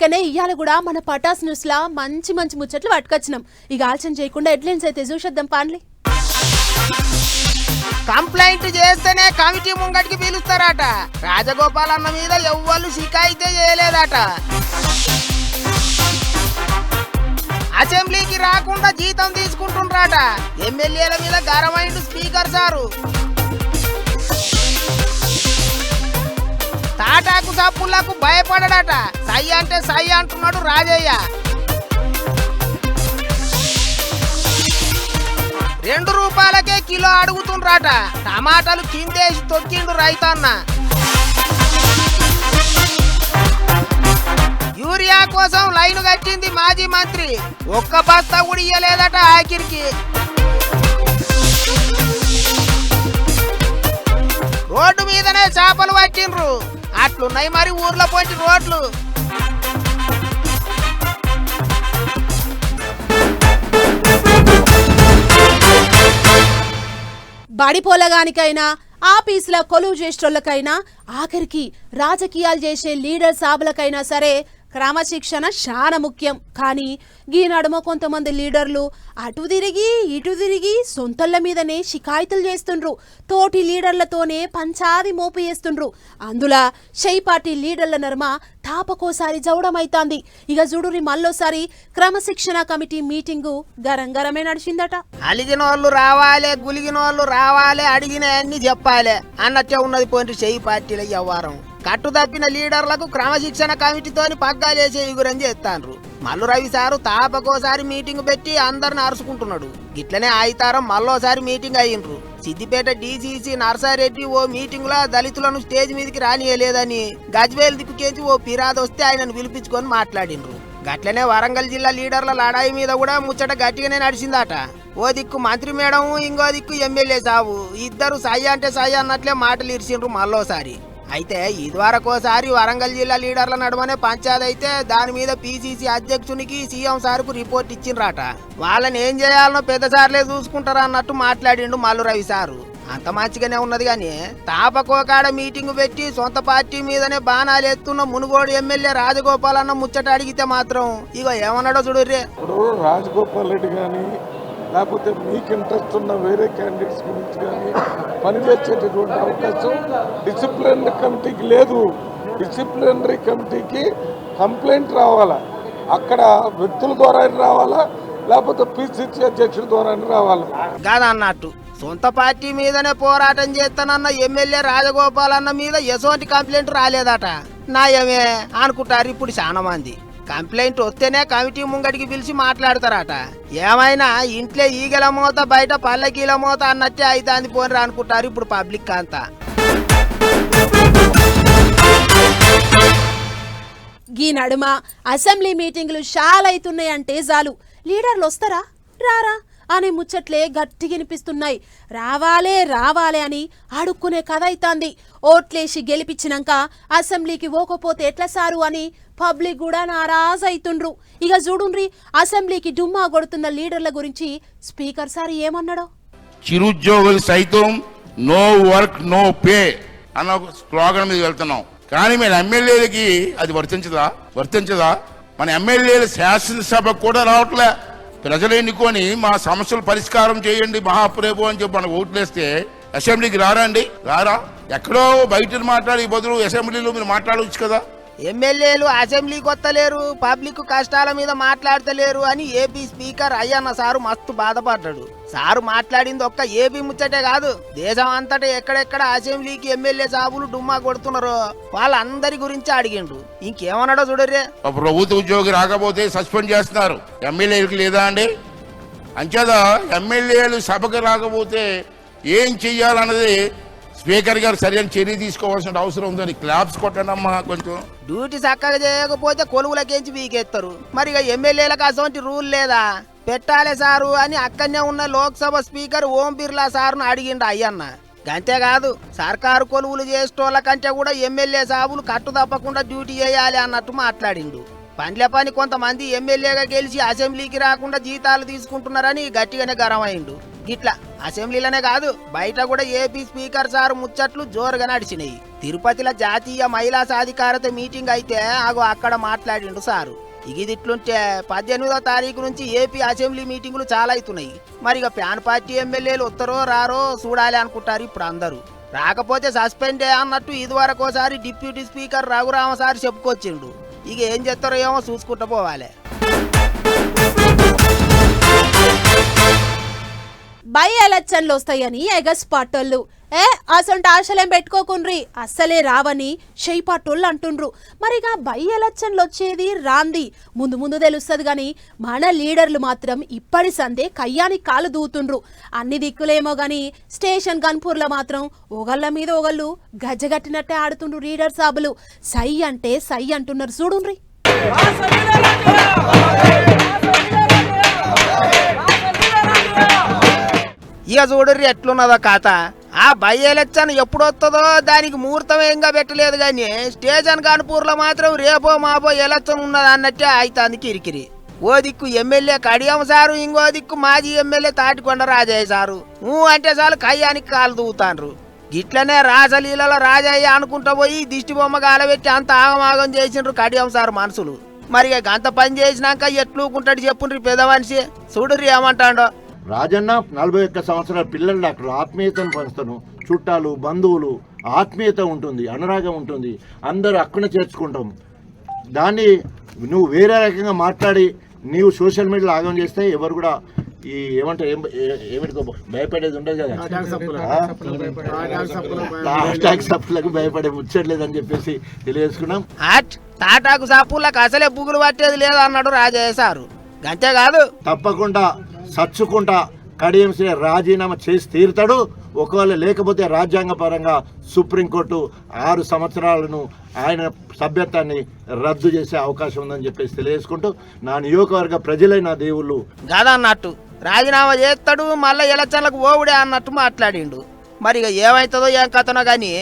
లెక్కనే ఇయ్యాల కూడా మన పటాస్ న్యూస్ లా మంచి మంచి ముచ్చట్లు పట్టుకొచ్చినాం. ఇక ఆలోచన చేయకుండా హెడ్లైన్స్ అయితే చూసేద్దాం పాన్లీ కంప్లైంట్ చేస్తేనే కమిటీ ముంగటికి పిలుస్తారట. రాజగోపాల్ అన్న మీద ఎవ్వరు షికాయితే చేయలేదట. అసెంబ్లీకి రాకుండా జీతం తీసుకుంటుండ్రట. ఎమ్మెల్యేల మీద గరమైండు స్పీకర్ సారు. తాటాకు భయపడడట. సై అంటే సై అంటున్నాడు రాజయ్య. రెండు రూపాయలకే కిలో అడుగుతుండ్రాట. టమాటాలు కిందేసి తొక్కిండు రైతన్న. యూరియా కోసం లైన్ కట్టింది మాజీ మంత్రి. ఒక్క బస్తా కూడా ఇయ్యలేదట ఆఖరికి. రోడ్డు మీదనే చేపలు పట్టిండ్రు. అట్లున్నాయి మరి ఊర్లో పోయి రోడ్లు. బడిపోలగానికైనా ఆఫీసుల కొలువు చేసేటోళ్ళకైనా ఆఖరికి రాజకీయాలు చేసే లీడర్ సాబులకైనా సరే క్రమశిక్షణ చాలా ముఖ్యం. కానీ ఈ నడుమ కొంతమంది లీడర్లు అటు తిరిగి ఇటు తిరిగి సొంతళ్ళ మీదనే షికాయితులు చేస్తుండ్రు. తోటి లీడర్లతోనే పంచాది మోపు చేస్తుండ్రు. అందులో షై పార్టీ లీడర్ల నర్మ తాపకోసారి జవడమైతాంది ఇక చూడురి మళ్ళోసారి క్రమశిక్షణ కమిటీ మీటింగు గరం గరమే నడిచిందట. అలిగిన వాళ్ళు రావాలి గులిగిన వాళ్ళు రావాలి అడిగిన అన్ని చెప్పాలి అన్నట్టే ఉన్నది పోయి షై పార్టీల వ్యవహారం. కట్టుదప్పిన లీడర్లకు క్రమశిక్షణ కమిటీతోని పగ్గాలేసే ఎగురని చేస్తాండ్రు మల్లు రవి సారు తాపకోసారి మీటింగ్ పెట్టి అందరిని అరుచుకుంటున్నాడు గిట్లనే ఆయితారం మళ్ళోసారి మీటింగ్ అయ్యిండ్రు. సిద్దిపేట డీసీసీ నర్సారెడ్డి ఓ మీటింగ్లో దళితులను స్టేజ్ మీదకి రానియలేదని గజ్వేల్ దిక్కుకేంచి ఓ ఫిర్యాదు వస్తే ఆయనను పిలిపించుకొని మాట్లాడిండ్రు. గట్లనే వరంగల్ జిల్లా లీడర్ల లడాయి మీద కూడా ముచ్చట గట్టిగానే నడిచిందట. ఓ దిక్కు మంత్రి మేడం ఇంకో దిక్కు ఎమ్మెల్యే సావు. ఇద్దరు సై అంటే సై అన్నట్లే మాటలు ఇరిచిండ్రు మళ్ళోసారి అయితే ఇదివరకోసారి వరంగల్ జిల్లా లీడర్ల నడుమనే పంచాయతీ అయితే దాని మీద పీసీసీ అధ్యక్షునికి సీఎం సార్కు రిపోర్ట్ ఇచ్చిండ్రట. వాళ్ళని ఏం చేయాలనో పెద్ద సార్లే చూసుకుంటారా అన్నట్టు మాట్లాడిండు మల్లు రవి సారు. అంత మంచిగానే ఉన్నది కానీ తాపకోకాడ మీటింగ్ పెట్టి సొంత పార్టీ మీదనే బాణాలు ఎత్తున్న మునుగోడు ఎమ్మెల్యే రాజగోపాల్ అన్న ముచ్చట అడిగితే మాత్రం ఇక ఏమన్నాడో చూడుర్రే. ఇప్పుడు రాజగోపాల్ రెడ్డి కానీ లేకపోతే మీకు ఇంట్రెస్ట్ ఉన్న వేరే క్యాండిడేట్స్ గురించి కానీ పనిచేసేటటువంటి అవకాశం డిసిప్లినరీ కమిటీకి లేదు. డిసిప్లినరీ కమిటీకి కంప్లైంట్ రావాలా? అక్కడ వ్యక్తుల ద్వారా రావాలా? లేకపోతే పిసిసి అధ్యక్షుల ద్వారా రావాలా? కాదన్నట్టు. సొంత పార్టీ మీదనే పోరాటం చేస్తానన్న ఎమ్మెల్యే రాజగోపాల్ అన్న మీద ఎటువంటి కంప్లైంట్ రాలేదట. నాయమే అనుకుంటారు ఇప్పుడు చాలా మంది. కంప్లైంట్ వస్తేనే కమిటీ ముంగడికి పిలిచి మాట్లాడతారట. ఏమైనా ఇంట్లో ఈగల మూత బయట పల్లకీల మూత అన్నట్టే అయితే పోని అనుకుంటారు ఇప్పుడు పబ్లిక్ అంతా. గీ నడుమ అసెంబ్లీ మీటింగులు అంటే అవుతున్నాయంటే చాలు. లీడర్లు వస్తారా? రారా? అనే ముచ్చట్లే గట్టిగినిపిస్తున్నాయి రావాలే రావాలే అని అడుక్కునే కథ అవుతాంది ఓట్లేసి గెలిపించినాక అసెంబ్లీకి పోకపోతే ఎట్లా సారు అని పబ్లిక్ కూడా నారాజ్ అవుతుండ్రు ఇక చూడుండ్రి అసెంబ్లీకి డుమ్మా కొడుతున్న లీడర్ల గురించి స్పీకర్ సార్ ఏమన్నాడో? చిరుద్యోగులు సైతం నో వర్క్ నో పే అన్న స్లోగన్ మీద వెళ్తున్నాం. కానీ మన ఎమ్మెల్యేలకి అది వర్తించదా? వర్తించదా? మన ఎమ్మెల్యేలు శాసనసభకు కూడా రావట్లే. ప్రజలు ఎన్నుకొని మా సమస్యలు పరిష్కారం చేయండి మహాప్రేభు అని చెప్పి మనకు ఓట్లేస్తే అసెంబ్లీకి రారా అండి రారా? ఎక్కడో బయట మాట్లాడి బదులు అసెంబ్లీలో మీరు మాట్లాడవచ్చు కదా. ఎమ్మెల్యేలు అసెంబ్లీకి వస్తలేరు పబ్లిక్ కష్టాల మీద మాట్లాడతలేరు అని ఏపీ స్పీకర్ అయ్యన్న సారు మస్తు బాధపడ్డాడు. సారు మాట్లాడింది ఒక్క ఏపీ ముచ్చటే కాదు దేశం అంతటా ఎక్కడెక్కడ అసెంబ్లీకి ఎమ్మెల్యే సాబులు డుమ్మా కొడుతున్నారో వాళ్ళందరి గురించి అడిగిండు. ఇంకేమన్నాడో చూడరే ప్రభుత్వ ఉద్యోగి రాకపోతే సస్పెండ్ చేస్తున్నారు. ఎమ్మెల్యేలకు లేదా అండి? అంచేత ఎమ్మెల్యేలు సభకు రాకపోతే ఏం చెయ్యాలన్నది స్పీకర్ గారు సరైన చర్య తీసుకోవాల్సిన అవసరం ఉందని క్లాప్స్ కొట్టండి అమ్మా కొంచెం. డ్యూటీ చక్కగా చేయకపోతే కొలువులకేంచి వీకెత్తారు. మరి ఇక ఎమ్మెల్యేలకు అసొంటి రూల్ లేదా? పెట్టాలే సారు అని అక్కడనే ఉన్న లోక్సభ స్పీకర్ ఓం బిర్లా సార్ను అడిగిండు అయ్యన్న. అంతేకాదు సర్కారు కొలువులు చేసేటోళ్ళ కంటే కూడా ఎమ్మెల్యే సాబులు కట్టు తప్పకుండా డ్యూటీ చేయాలి అన్నట్టు మాట్లాడిండు. పండ్ల పని కొంతమంది ఎమ్మెల్యేగా గెలిచి అసెంబ్లీకి రాకుండా జీతాలు తీసుకుంటున్నారని గట్టిగానే గరమైండు గిట్లా అసెంబ్లీలోనే కాదు బయట కూడా ఏపీ స్పీకర్ సార్ ముచ్చట్లు జోరుగా నడిచినాయి. తిరుపతిలో జాతీయ మహిళా సాధికారత మీటింగ్ అయితే ఆగో అక్కడ మాట్లాడిండు సారు. ఇది ఇట్లుంటే పద్దెనిమిదో తారీఖు నుంచి ఏపీ అసెంబ్లీ మీటింగులు చాలా అవుతున్నాయి. మరి ఇక ప్యాన్ పార్టీ ఎమ్మెల్యేలు వస్తారో రారో చూడాలి అనుకుంటారు ఇప్పుడు అందరూ. రాకపోతే సస్పెండే అన్నట్టు ఇదివరకోసారి డిప్యూటీ స్పీకర్ రఘురామ సార్ చెప్పుకొచ్చిండు. ఇక ఏం చేస్తారో ఏమో చూసుకుంటూ పోవాలి. బై ఎలక్షన్లు వస్తాయని ఎగస్ పాటోళ్ళు. ఏ అసంటి ఆశలేం పెట్టుకోకుండ్రి? అస్సలే రావని షైపాటోళ్ళు అంటుండ్రు. మరిగా బై ఎలక్షన్లు వచ్చేది రాంది. ముందు ముందు తెలుస్తుంది కానీ మన లీడర్లు మాత్రం ఇప్పటి సందే కయ్యానికి కాలు దూతుండ్రు. అన్ని దిక్కులేమో కానీ స్టేషన్ గన్పూర్లో మాత్రం ఒకళ్ళ మీద ఒకళ్ళు గజ్జగట్టినట్టే ఆడుతుండ్రు లీడర్ సాబులు. సై అంటే సై అంటున్నారు చూడుండ్రి. ఇక చూడర్రి ఎట్లున్నదో ఖాతా ఆ బై ఎలక్షన్ ఎప్పుడు వస్తుందో దానికి ముహూర్తం ఏంగా పెట్టలేదు కానీ స్టేషన్ కాన్పూర్లో మాత్రం రేపో మాపో ఎలక్షన్ ఉన్నది అన్నట్టే అవుతుంది కిరికిరి. ఓ దిక్కు ఎమ్మెల్యే కడియం సారు ఇంకో దిక్కు మాజీ ఎమ్మెల్యే తాటికొండ రాజయ్య సారు. ఊ అంటే చాలు కయ్యానికి కాలు దూతాండ్రు. గిట్లనే రాజలీలలో రాజయ్య అనుకుంటా పోయి దిష్టి బొమ్మ కాలబెట్టి అంత ఆగమాగం చేసిండ్రు కడియం సారు మనుషులు మరి అంత పని చేసినాక ఎట్లూకుంటాడు చెప్పుండ్రి పెద్ద మనిషి? చూడుర్రి ఏమంటాడో. రాజన్న నలభై ఒక్క సంవత్సరాల పిల్లలు అక్కడ ఆత్మీయతను పంచుతాను చుట్టాలు బంధువులు ఆత్మీయత ఉంటుంది అనురాగం ఉంటుంది. అందరూ అక్కడ చేర్చుకుంటాం. దాన్ని నువ్వు వేరే రకంగా మాట్లాడి నీవు సోషల్ మీడియాలో ఆగం చేస్తే ఎవరు కూడా ఈ ఏమంటే ఏం ఏమిటికో భయపడేది ఉండదు కదా. హ్యాష్ సప్పులకు భయపడే ముచ్చట్లేదని చెప్పేసి తెలియజేసుకున్నాం. తాటాకు సాపులకు అసలే బుగులు పట్టేది లేదు అన్నాడు రాజయ్య సారు. అంతేకాదు తప్పకుండా చచ్చుకుంటా కడియం రాజీనామా చేసి తీరుతాడు. ఒకవేళ లేకపోతే రాజ్యాంగపరంగా సుప్రీంకోర్టు ఆరు సంవత్సరాలను ఆయన సభ్యత్వాన్ని రద్దు చేసే అవకాశం ఉందని చెప్పేసి తెలియజేసుకుంటూ నా నియోజకవర్గ ప్రజలైన దేవుళ్ళు. కాదన్నట్టు. రాజీనామా చేస్తాడు మళ్ళీ ఎలక్షన్లకు ఓవుడే అన్నట్టు మాట్లాడిండు. మరి ఇక ఏమవుతుందో ఏం కథనో కానీ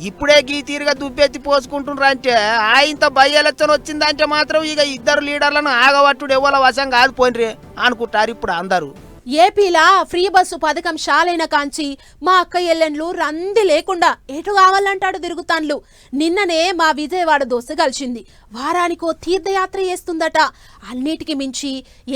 ఇప్పుడే గీ తీరుగా దుబ్బెత్తి పోసుకుంటున్నారు అంటే ఆయనతో బై ఎలక్షన్ వచ్చిందంటే మాత్రం ఇక ఇద్దరు లీడర్లను ఆగవట్టుడు ఎవ్వల వశం కాదు పోయినరే అనుకుంటారు ఇప్పుడు అందరూ. ఏపీలా ఫ్రీ బస్సు పథకం షాలైన కాంచి మా అక్క ఎల్లెండ్లు రంది లేకుండా ఎటు కావాలంటాడు తిరుగుతాన్లు. నిన్ననే మా విజయవాడ దోశ కలిసింది. వారానికో తీర్థయాత్ర చేస్తుందట. అన్నిటికి మించి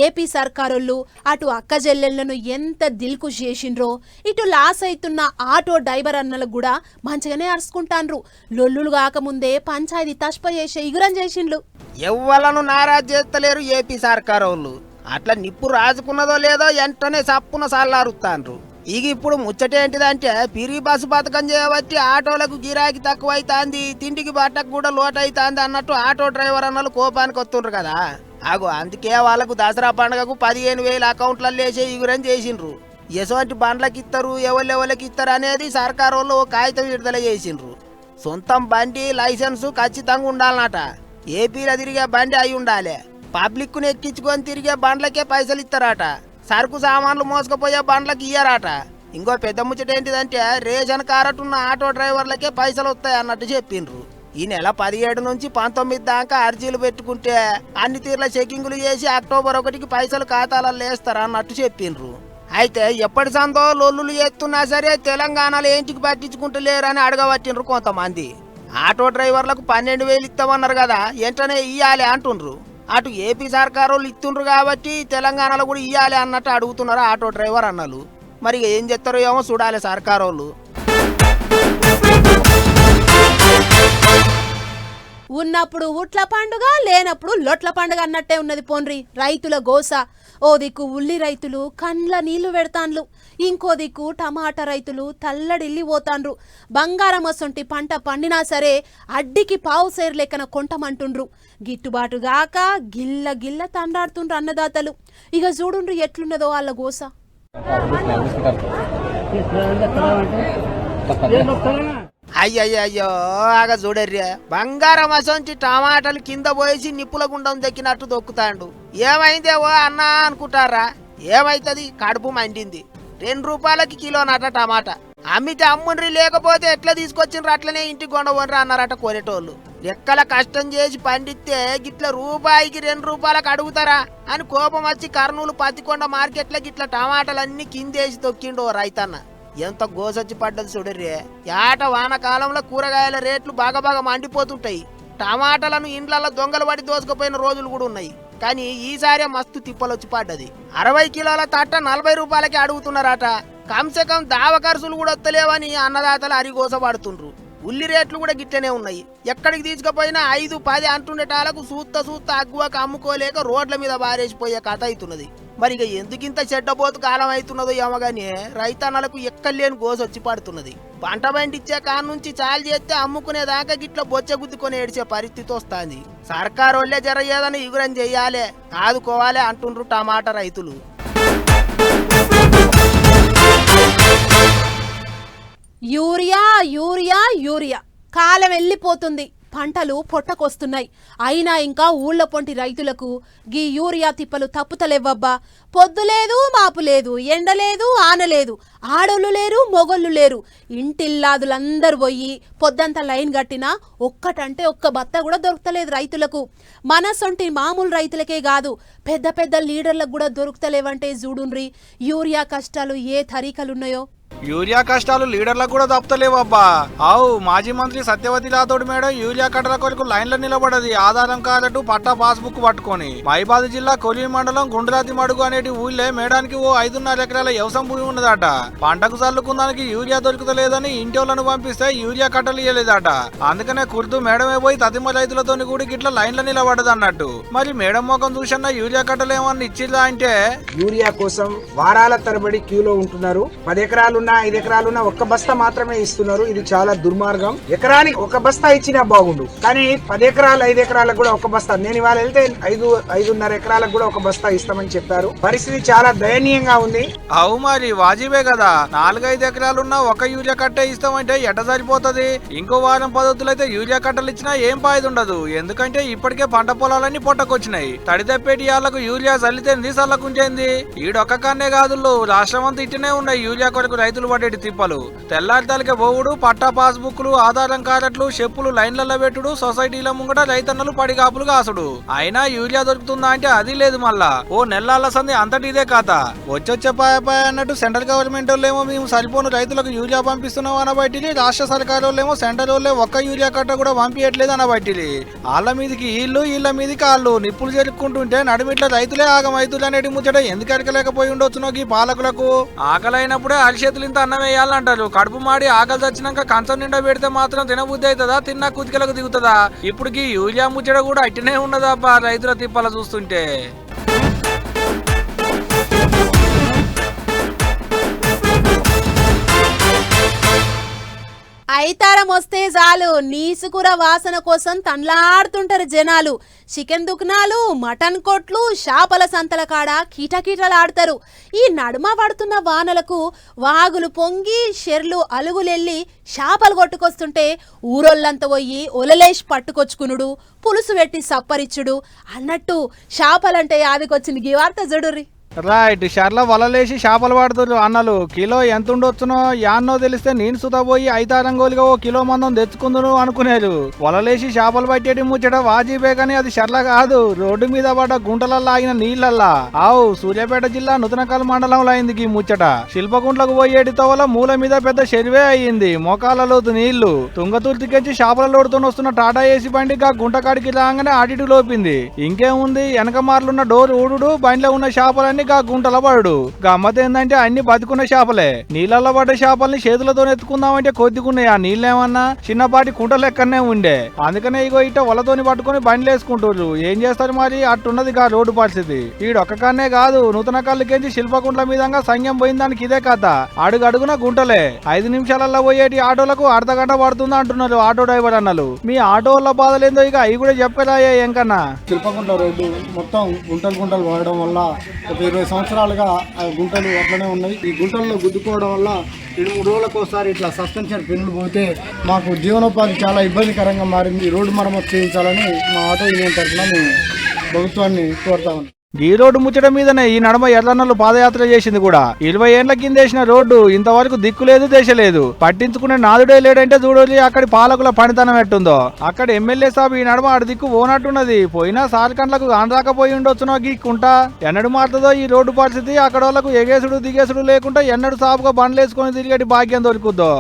ఏపీ సర్కారోళ్ళు అటు అక్క చెల్లెళ్ళను ఎంత దిల్కు చేసిండ్రో ఇటు లాస్ అవుతున్న ఆటో డ్రైవర్ అన్నలకు కూడా మంచిగానే అరుచుకుంటాన్రు. లొల్లులు కాకముందే పంచాయతీ తష్ప చేసే ఇగురం చేసిండ్లు. ఎవ్వలను నారాజ్ చేస్తలేరు ఏపీ సర్కారోళ్ళు. అట్లా నిప్పు రాజుకున్నదో లేదో వెంటనే సప్పున సల్లారుతాండ్రు ఇక ఇప్పుడు ముచ్చటేంటిదంటే పిరి బస్సు పథకం చేయబట్టి ఆటోలకు గిరాకీ తక్కువ తిండికి బట్టకు కూడా లోటైతాంది అన్నట్టు ఆటో డ్రైవర్ అన్నలు కోపానికి వస్తుండ్రు కదా. ఆగు అందుకే వాళ్ళకు దసరా పండుగకు పదిహేను వేల అకౌంట్లలో వేసే ఇగురని చేసిండ్రు. ఎటువంటి బండ్లకి ఇస్తారు ఎవరెవరికి ఇస్తారు అనేది సర్కారు వాళ్ళు ఓ కాగితం విడుదల చేసిండ్రు. సొంతం బండి లైసెన్సు ఖచ్చితంగా ఉండాలన్నట. ఏపీలో తిరిగే బండి అయి ఉండాలి. పబ్లిక్ను ఎక్కించుకొని తిరిగే బండ్లకే పైసలు ఇస్తారట. సరుకు సామాన్లు మోసుకుపోయే బండ్లకు ఇయ్యరాట. ఇంకో పెద్ద ముచ్చట ఏంటిదంటే రేషన్ కారట్ ఉన్న ఆటో డ్రైవర్లకే పైసలు వస్తాయి అన్నట్టు చెప్పిండ్రు. ఈ నెల పదిహేడు నుంచి పంతొమ్మిది దాకా అర్జీలు పెట్టుకుంటే అన్ని తీర్ల చెకింగులు చేసి అక్టోబర్ ఒకటికి పైసలు ఖాతాలలో వేస్తారు అన్నట్టు చెప్పిండ్రు. అయితే ఎప్పటి సందో లొల్లులు ఎత్తున్నా సరే తెలంగాణలో ఏంటికి పట్టించుకుంటలేరని అడగబట్టిండ్రు కొంతమంది. ఆటో డ్రైవర్లకు పన్నెండు వేలు ఇస్తామన్నారు కదా వెంటనే ఇయ్యాలి అంటుండ్రు. అటు ఏపీ సర్కారు వాళ్ళు ఇస్తుండ్రు కాబట్టి తెలంగాణలో కూడా ఇవ్వాలి అన్నట్టు అడుగుతున్నారు ఆటో డ్రైవర్ అన్నలు. మరి ఏం చెప్తారో ఏమో చూడాలి సర్కారు వాళ్ళు ఉన్నప్పుడు ఉట్ల పండుగ లేనప్పుడు లొట్ల పండుగ అన్నట్టే ఉన్నది పోన్రి. రైతుల గోస. ఓ దిక్కు ఉల్లి రైతులు కండ్ల నీళ్ళు పెడతాన్లు ఇంకో దిక్కు టమాటా రైతులు తల్లడిల్లి పోతాండ్రు బంగారం అసొంటి పంట పండినా సరే అడ్డికి పావు సేరు లెక్కన కొంటమంటుండ్రు. గిట్టుబాటు గాక గిల్ల గిల్ల తండాడుతుండ్రు అన్నదాతలు. ఇక చూడుండ్రు ఎట్లున్నదో వాళ్ళ గోస. అయ్యయ్యో ఆగ చూడర్రే. బంగారం అసొంచి టమాటాలు కింద పోయేసి నిప్పుల గుండం దక్కినట్టు దొక్కుతాండు ఏమైందేవో అన్నా అనుకుంటారా? ఏమైతుంది? కడుపు మండింది. రెండు రూపాయలకి కిలోనట టమాటా. అమ్మితే అమ్ముండ్రి లేకపోతే ఎట్లా తీసుకొచ్చిండ్రు అట్లనే ఇంటికి కొండవనరా అన్నారట కొనేటోళ్ళు. లెక్కల కష్టం చేసి పండిస్తే గిట్ల రూపాయికి రెండు రూపాయలకు అడుగుతారా అని కోపం వచ్చి కర్నూలు పత్తికొండ మార్కెట్లో గిట్ల టమాటాలన్నీ కిందేసి తొక్కిండు ఓ రైతన్న. ఎంత గోసొచ్చి పడ్డది చూడర్రే. ఏట వానకాలంలో కూరగాయల రేట్లు బాగా బాగా మండిపోతుంటాయి. టమాటాలను ఇండ్లలో దొంగలు పడి దోసుకుపోయిన రోజులు కూడా ఉన్నాయి. కానీ ఈసారి మస్తు తిప్పలొచ్చి పడ్డది. అరవై కిలోల తట్ట నలభై రూపాయలకి అడుగుతున్నారట. కంసే కం దావ ఖర్చులు కూడా వస్తలేవని అన్నదాతలు అరిగోసపడుతుండ్రు ఉల్లి రేట్లు కూడా గిట్లనే ఉన్నాయి. ఎక్కడికి తీసుకుపోయినా ఐదు పది అంటుండేటాలకు సూత్త సూత్త అగ్గువకు అమ్ముకోలేక రోడ్ల మీద బారేసిపోయే కథ అవుతున్నది మరి ఇక ఎందుకింత చెడ్డబోతు కాలం అవుతున్నదో ఏమగానే రైతన్నలకు ఎక్కలేని గోసొచ్చి పడుతున్నది. పంట పండించే కాడ నుంచి చాలు చేస్తే అమ్ముకునే దాకా గిట్ల బొచ్చ గుద్దుకొని ఏడిచే పరిస్థితి వస్తుంది. సర్కారు వాళ్ళే జరగేదని ఏదైనా ఇగురం చెయ్యాలే ఆదుకోవాలే అంటుండ్రు టమాటా రైతులు. Urea urea urea. కాలం వెళ్ళిపోతుంది. పంటలు పొట్టకొస్తున్నాయి. అయినా ఇంకా ఊళ్ళ పొంటి రైతులకు గీ యూరియా తిప్పలు తప్పుతలేవబ్బా. పొద్దు లేదు మాపు లేదు ఎండ లేదు ఆడోళ్ళు లేరు మొగళ్ళు లేరు. ఇంటిల్లాదులందరూ పోయి పొద్దంతా లైన్ కట్టినా ఒక్కటంటే ఒక్క బత్త కూడా దొరుకుతలేదు రైతులకు. మన సొంటి మామూలు రైతులకే కాదు పెద్ద పెద్ద లీడర్లకు కూడా దొరుకుతలేవంటే చూడుండ్రి. యూరియా కష్టాలు ఏ తరీకలున్నాయో. యూరియా కష్టాలు లీడర్లకు కూడా తప్పలేవబ్బా ఆవు మాజీ మంత్రి సత్యవతి రాథోడ్ మేడం యూరియా కట్టల కొరకు లైన్లో నిలబడది. ఆధారం కార్డు పట్టా పాస్బుక్ పట్టుకొని. మైబాద్ జిల్లా కొలి మండలం గుండ్రాతి మడుగు అనేటి ఊళ్ళే మేడానికి ఓ ఐదున్నర ఎకరాల వ్యవసాయం భూమి ఉన్నదట. పంటకు చల్లుకుందానికి యూరియా దొరుకుతలేదని ఇంటోళ్ళను పంపిస్తే యూరియా కట్టలు ఇయ్యలేదట. అందుకనే కుర్దు మేడమే పోయి తదిమ రైతులతో కూడా గిట్ల లైన్లో నిలబడదు అన్నట్టు మరి మేడం మొఖం చూసన్నా యూరియా కట్టలు ఏమన్నా ఇచ్చిరా అంటే? యూరియా కోసం వారాల తరబడి క్యూలో ఉంటున్నారు. పది ఎకరాలు ఎకరాలున్నా ఐదు ఎకరాలున్నా ఒక్క బస్తా మాత్రమే ఇస్తున్నారు. ఇది చాలా దుర్మార్గం. ఎకరానికి ఒక బస్తా ఇచ్చినా బాగుండు. కానీ పది ఎకరాలు ఐదు ఎకరాలకు కూడా ఒక బస్తా. నేను ఇవాళ వెళ్తే ఐదు ఐదున్నర ఎకరాలకు కూడా ఒక బస్తా ఇస్తామని చెప్పారు. పరిస్థితి చాలా దయనీయంగా ఉంది. అవు మరి వాజిబే కదా. నాలుగైదు ఎకరాలున్నా ఒక యూరియా కట్టే ఇస్తామంటే ఎట సరిపోతది? ఇంకో వారం పద్ధతులైతే యూరియా కట్టలు ఇచ్చినా ఏం పాయిదు ఉండదు. ఎందుకంటే ఇప్పటికే పంట పొలాలన్నీ పొట్టకొచ్చినాయి. తడి తప్పేటి యాళ్ళకు యూరియా చల్లితేంది చల్లకుంచేంది ఈడొక్క కన్నే కాదు రాష్ట్రం అంతా ఇట్టనే ఉన్నాయి యూరియా కొరకు రైతులు పడేటి తిప్పలు. తెల్లారితాలకే పోవుడు పట్టా పాస్బుక్లు ఆధారం కార్డులు చెప్పులు లైన్లలో పెట్టుడు సొసైటీల ముంగట రైతన్నలు పడిగాపులు కాసుడు. అయినా యూరియా దొరుకుతుందా అంటే అది లేదు మళ్ళా. ఓ నెలల సంది అంతటి ఇదే కాత వచ్చొచ్చే పాయ పాయ అన్నట్టు సెంట్రల్ గవర్నమెంట్ వాళ్ళేమో మేము సరిపోను రైతులకు యూరియా పంపిస్తున్నాం అనబట్టిది రాష్ట్ర సర్కార్ వాళ్ళేమో సెంట్రల్ వాళ్ళే ఒక్క యూరియా కట్ట కూడా పంపించట్లేదు అనబట్టిది వాళ్ళ మీదకి వీళ్ళు ఇళ్ళ మీదకి వాళ్ళు నిప్పులు జరుపుకుంటుంటే నడిమిట్ల రైతులే ఆగమైతులు అనేటి ముచ్చట ఎందుకు అడగలేకపోయి ఉండొచ్చునో ఈ పాలకులకు? ఆకలైనప్పుడే అరిచేతులు ఇంత అన్నం వేయాలంటారు? కడుపు మాడి ఆకలి తెచ్చినాక కంచం నిండా పెడితే మాత్రం తినబుద్ధి అవుతుందా? తిన్నా కుతికలకు దిగుతుందా? ఇప్పటికి యూరియా ముచ్చట కూడా అట్టినే ఉన్నదబ్బా రైతుల తిప్పల చూస్తుంటే. ఐతారం వస్తే చాలు. నీసుకూర వాసన కోసం తండ్లాడుతుంటారు జనాలు. చికెన్ దుకాణాలు మటన్ కొట్లు చేపల సంతల కాడ కీటకీటలాడతారు. ఈ నడుమ పడుతున్న వానలకు వాగులు పొంగి షెర్లు అలుగులెళ్ళి చేపలు కొట్టుకొస్తుంటే ఊరోళ్ళంతా పోయి ఒలలేసి పట్టుకొచ్చుకునుడు. పులుసు పెట్టి సప్పరిచ్చుడు. అన్నట్టు చేపలంటే యాదికొచ్చింది. గీ వార్త రైట్ షర్ల వలలేసి చేపలు పడుతున్నారు అన్నలు. కిలో ఎంత ఉండొచ్చునో యాన్నో తెలిస్తే నేను సుతపోయి పోయి ఐతారంగోలుగా ఓ కిలో మందం తెచ్చుకుందును అనుకునేరు. వలలేసి చేపలు పట్టేటి ముచ్చట వాజీబే కానీ అది షర్ల కాదు. రోడ్డు మీద పడ్డ గుంటలల్లా ఆగిన నీళ్ళల్లా. ఆవు సూర్యాపేట జిల్లా నూతనకల్ మండలంలో అయింది ఈ ముచ్చట. శిల్పగుంట్లకు పోయేటి తోవల మూల మీద పెద్ద చెరువే అయ్యింది. మోకాలలోతు నీళ్ళు. తుంగతుర్తికెచ్చి చేపల లోడుతో వస్తున్న టాటా ఏసీ బండి గా గుంటకాడికి రాగానే ఆటిటి లోపింది. ఇంకేముంది? వెనక మార్లున్న డోర్ ఊడు బండిలో ఉన్న చేపలన్నీ గా గుంటల పడుడు అన్ని బతుకున్న చేపలే. నీళ్ళల్లో పడ్డ చేపల్ని చేతులతో ఎత్తుకుందామంటే కొద్దిగున్నాయి. ఆ నీళ్ళేమన్నా చిన్నపాటి కుంట లెక్కనే ఉండే. అందుకనే ఇగో ఇట్ట వలతోని పట్టుకొని బండ్లు వేసుకుంటారు ఏం చేస్తారు మరి? అట్టున్నది గా రోడ్డు పరిస్థితి. ఈడొక్కనే కన్నే కాదు నూతన కళ్ళకేంచి శిల్పకుంట్ల మీదంగా సంఘం పోయిన దానికి ఇదే కథ. అడుగు అడుగున గుంటలే. ఐదు నిమిషాలలో పోయేటి ఆటోలకు అర్ధ గంట పడుతుంది అంటున్నారు ఆటో డ్రైవర్ అన్నలు. మీ ఆటోల బాధలేందో ఇక అవి కూడా చెప్పరాయే ఎంకన్నా. శిల్పగుంట రోడ్డు మొత్తం గుంటలు గుంటలు పడడం వల్ల ఇరవై సంవత్సరాలుగా ఆ గుంటలు అట్లనే ఉన్నాయి. ఈ గుంటల్లో గుద్దుకోవడం వల్ల రెండు మూడు రోజులకు ఒకసారి ఇట్లా సస్పెన్షన్ పెన్నులు పోతే మాకు జీవనోపాధి చాలా ఇబ్బందికరంగా మారింది. రోడ్డు మరమ్మతు చేయించాలని మా ఆటో యూనియన్ తరఫున మేము ప్రభుత్వాన్ని కోరుతా ఉన్నాం. ఈ రోడ్డు ముచ్చట మీదనే ఈ నడమ ఎర్రన్నలు పాదయాత్ర చేసింది కూడా. ఇరవై ఏండ్ల కింద వేసిన రోడ్డు ఇంతవరకు దిక్కు లేదు దేశ పట్టించుకునే నాదుడే లేడంటే చూడోలి అక్కడి పాలకుల పనితనం ఎట్టుందో. అక్కడ ఎమ్మెల్యే సాబ్ ఈ నడమ ఆడి దిక్కు ఓనట్టున్నది పోయినా సార్కండ్లకు కానరాకపోయి ఉండొచ్చునో గీక్కుంటా ఎన్నడు మారుతుందో ఈ రోడ్డు పరిస్థితి. అక్కడ వాళ్ళకు ఎగేసుడు దిగేసుడు లేకుండా ఎన్నడు సాపుగా బండ్లేసుకొని తిరిగేటి భాగ్యం దొరుకుద్దో.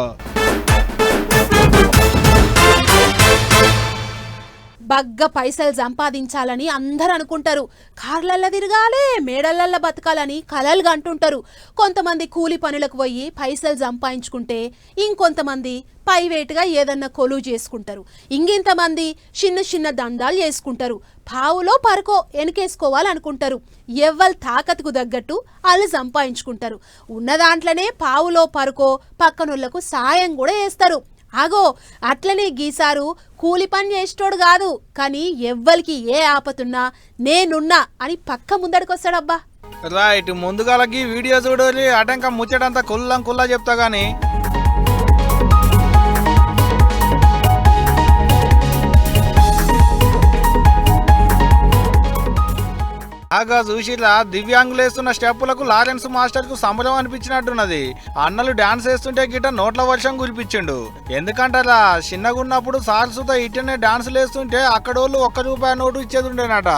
బగ్గ పైసలు సంపాదించాలని అందరు అనుకుంటారు. కార్లల్ల తిరగాలి మేడలల్ల బతకాలని కలలుగా అంటుంటారు. కొంతమంది కూలి పనులకు పోయి పైసలు సంపాదించుకుంటే ఇంకొంతమంది ప్రైవేట్గా ఏదన్నా కొలువు చేసుకుంటారు. ఇంకింతమంది చిన్న చిన్న దందాలు చేసుకుంటారు. పావులో పరకో వెనకేసుకోవాలనుకుంటారు ఎవ్వరు తాకత్కు తగ్గట్టు వాళ్ళు సంపాదించుకుంటారు. ఉన్న దాంట్లోనే పావులో పరకో పక్కనోళ్ళకు సాయం కూడా చేస్తారు. అగో అట్లనే గీసారు కూలి పని చేసేటోడు కాదు కానీ ఎవ్వరికి ఏ ఆపతున్నా నేనున్నా అని పక్క ముందడికొస్తాడబ్బా. రైట్ ముందుగాలకి వీడియో చూడాలి అటంక ముచ్చటంతా కుల్లం కుల్లా చెప్తా గానీ బాగా చూసిలా దివ్యాంగులేస్తున్న స్టెప్పులకు లారెన్స్ మాస్టర్కు సంబరం అనిపించినట్టున్నది. అన్నలు డాన్స్ వేస్తుంటే గిట్ట నోట్ల వర్షం కురిపించిండు. ఎందుకంటారా చిన్నగున్నప్పుడు సార్సుతో ఇట్టనే డాన్స్ లేస్తుంటే అక్కడోళ్ళు ఒక్క రూపాయి నోటు ఇచ్చేది ఉండేనట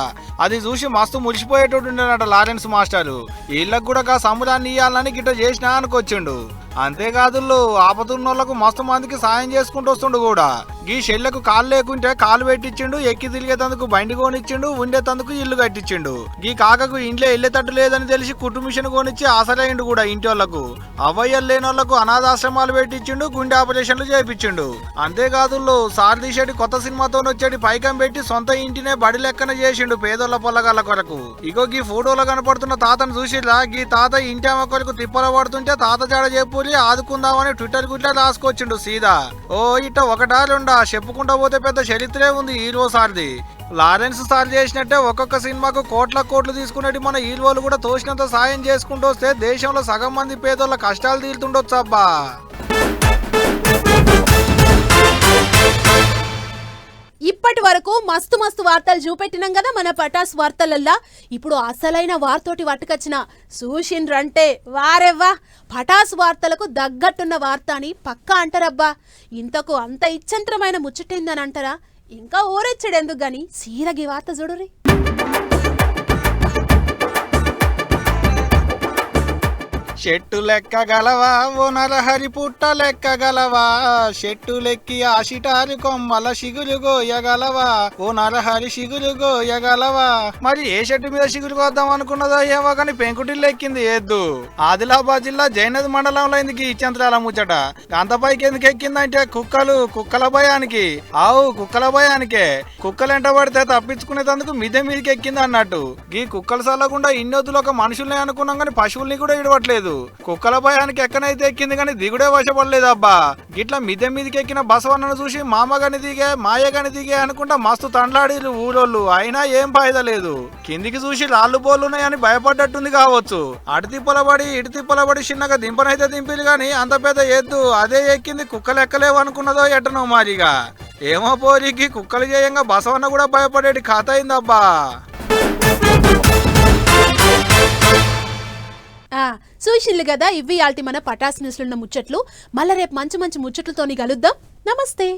అది చూసి మస్తు మురిసిపోయేటోడు ఉండేనట లారెన్స్ మాస్టారు. వీళ్ళకు కూడా సంబరాన్ని ఇయ్యాలని గిట్ట చేసినా అనుకొచ్చిండు. అంతేకాదు ఆపతున్నోళ్ళకు మస్తు మందికి సాయం చేసుకుంటూ వస్తుండు కూడా. గీ షెల్లకు కాలు లేకుంటే కాలు పెట్టించిండు ఎక్కి తిరిగేతందుకు బండి కొనిచ్చిండు ఉండేతందుకు ఇల్లు కట్టించిండు గీ కాకకు ఇంట్లో వెళ్ళేటట్టు లేదని తెలిసి కుట్టు మిషన్ కొనిచ్చి ఆసరైండు కూడా ఇంటి వాళ్ళకు అవ్వయ్యలు లేని వాళ్ళకు అనాథాశ్రమాలు పెట్టించిండు గుండె ఆపరేషన్లు చేయించిండు అంతేకాదు సార్ తీసేటి కొత్త సినిమాతో వచ్చేటి పైకం పెట్టి సొంత ఇంటినే బడి లెక్కన చేసిండు పేదోళ్ళ పొల్లగాళ్ళ కొరకు. ఇగో గీ ఫోటోలో కనపడుతున్న తాతను చూసిరా గీ తాత ఇంటి ఆమె కొరకు తిప్పల పడుతుంటే తాత జాడ చెప్పూరి ఆదుకుందామని ట్విట్టర్ గుట్లా రాసుకొచ్చిండు సీదా. ఓ ఇట ఒకటా రెండా? చెప్పుకుంటా పోతే పెద్ద చరిత్రే ఉంది హీరో సార్ది. లారెన్స్ సార్ చేసినట్టే ఒక్కొక్క సినిమాకు కోట్ల కోట్లు తీసుకునేటి మన హీరోలు కూడా తోసినంత సాయం చేసుకుంటూ వస్తే దేశంలో సగం మంది పేదోళ్ళ కష్టాలు తీరుతుండొచ్చు అబ్బా. ఇప్పటి వరకు మస్తు మస్తు వార్తలు చూపెట్టినాం కదా మన పటాస్ వార్తలల్లా. ఇప్పుడు అసలైన వార్తోటి పట్టుకొచ్చిన చూసిండ్రంటే వారెవ్వా? పటాస్ వార్తలకు దగ్గట్టున్న వార్త అని పక్కా అంటారబ్బా. ఇంతకు అంత ఇచ్చంత్రమైన ముచ్చటైందని అంటారా? ఇంకా ఊరెచ్చడెందుకు గాని? సీరగి వార్త చూడురి చెట్టు లెక్క గలవా ఓ నరహరి పుట్ట లెక్క గలవా? చెట్టు లెక్కి ఆశిటారి కొమ్మల సిగులు గోయగలవా? ఓ నరహరి సిగులు గోయగలవా? మరి ఏ చెట్టు మీద సిగులు కోద్దాం అనుకున్నదో ఏమో కానీ పెంకుటిల్లు ఎక్కింది ఎద్దు ఆదిలాబాద్ జిల్లా జైనది మండలంలో ఈ ఇచ్చంత్రాల ముచ్చట? అంత పైకి ఎందుకు ఎక్కిందంటే కుక్కలు కుక్కల భయానికి. ఆవు కుక్కల భయానికే. కుక్కలు ఎంట పడితే తప్పించుకునేందుకు మిద్దె మీదకి ఎక్కింది అన్నట్టు. ఈ కుక్కలు చల్లకుండా ఇన్నొద్దులు ఒక మనుషుల్ని అనుకున్నాం కానీ పశువుల్ని కూడా ఇడవట్లేదు. కుక్కల భయానికి ఎక్కనైతే ఎక్కింది కానీ దిగుడే వశపడలేదు అబ్బా. గిట్లా మిద్దె మీదకి ఎక్కిన బసవన్నను చూసి మామగాని దిగే మాయగాని దిగే అనుకుంటా మస్తు తండ్లాడిరు ఊరోళ్ళు. అయినా ఏం ఫాయిదా లేదు. కిందికి చూసి రాళ్ళు బోళ్ళున్నాయని భయపడ్డట్టుంది కావచ్చు. అటు తిప్పలబడి ఇటు తిప్పలబడి చిన్నగా దింపనైతే దింపిలు గాని అంత పెద్ద ఎద్దు అదే ఎక్కింది కుక్కలు ఎక్కలేవు అనుకున్నదో ఎట్టనో మారిగా. ఏమో పోరికి కుక్కలు చేయంగా బసవన్న కూడా భయపడేటి ఖాతా అయిందబ్బా. చూసిండ్లు కదా ఇవి ఆల్టి మన పటాస్ న్యూస్లో ఉన్న ముచ్చట్లు. మళ్ళీ రేపు మంచి మంచి ముచ్చట్లతోని కలుద్దాం. నమస్తే.